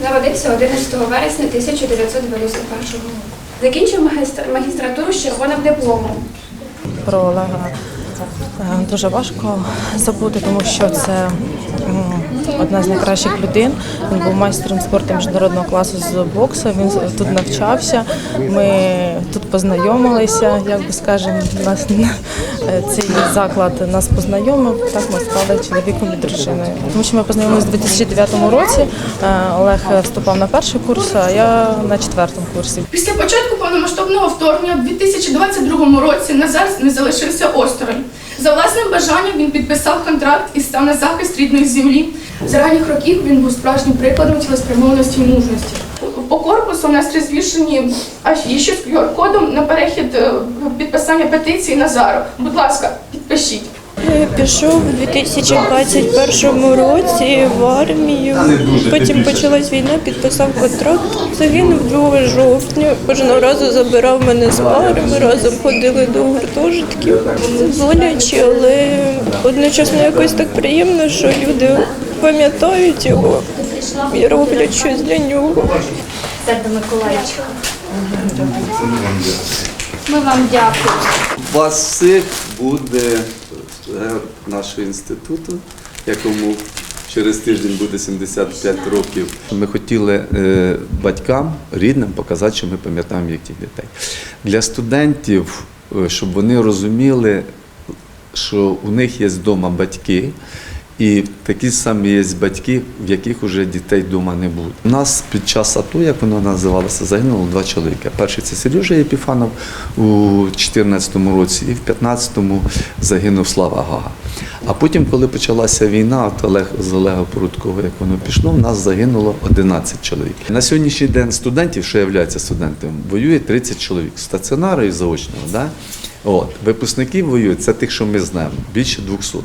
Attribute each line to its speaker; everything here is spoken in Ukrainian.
Speaker 1: народився 11 вересня 1991 року. Закінчив магістр- магістратуру з червоним дипломом.
Speaker 2: Про Олега е, дуже важко забути, тому що це одна з найкращих людей. Він був майстером спорту міжнародного класу з боксу. Він тут навчався. Ми тут познайомилися, як би скажемо, нас цей заклад нас познайомив. Так ми стали чоловіком і дружиною. Тому що ми познайомилися у 2009 році. Е, Олег вступав на перший курс, а я на четвертому курсі.
Speaker 3: Після початку повномасштабного вторгнення у 2022 році Назар не залишився осторонь. За власним бажанням він підписав контракт і став на захист рідної землі. З ранніх років він був справжнім прикладом цілеспрямованості і мужності. По у нас розвішені афіші з QR-кодом на перехід е, підписання петиції Назару. Будь ласка, підпишіть.
Speaker 4: Я Пішов у 2021 році в армію. Потім почалась війна, підписав контракт. Загинув 2 жовтня. Кожного разу забирав мене з пари. Ми разом ходили до гуртожитків. Боляче, але одночасно якось так приємно, що люди пам'ятають його і роблять щось для нього.
Speaker 1: Серда Миколаївича. Ми вам дякуємо.
Speaker 5: У вас всіх буде студент нашого інституту, якому через тиждень буде 75 років. Ми хотіли е, батькам, рідним показати, що ми пам'ятаємо їх тих дітей. Для студентів, е, щоб вони розуміли, що у них є вдома батьки. І такі самі є батьки, в яких вже дітей вдома не буде. У нас під час АТО, як воно називалося, загинуло два чоловіка. Перший це Сережа Єпіфанов у 2014 році, і в 2015-му загинув Слава Гага. А потім, коли почалася війна, от Олег з Олега Порудкова, як воно пішло, в нас загинуло 11 чоловік. На сьогоднішній день студентів, що являються студентами, воює 30 чоловік стаціонару і заочного. Да? От. Випускників воюють, це тих, що ми знаємо, більше 200.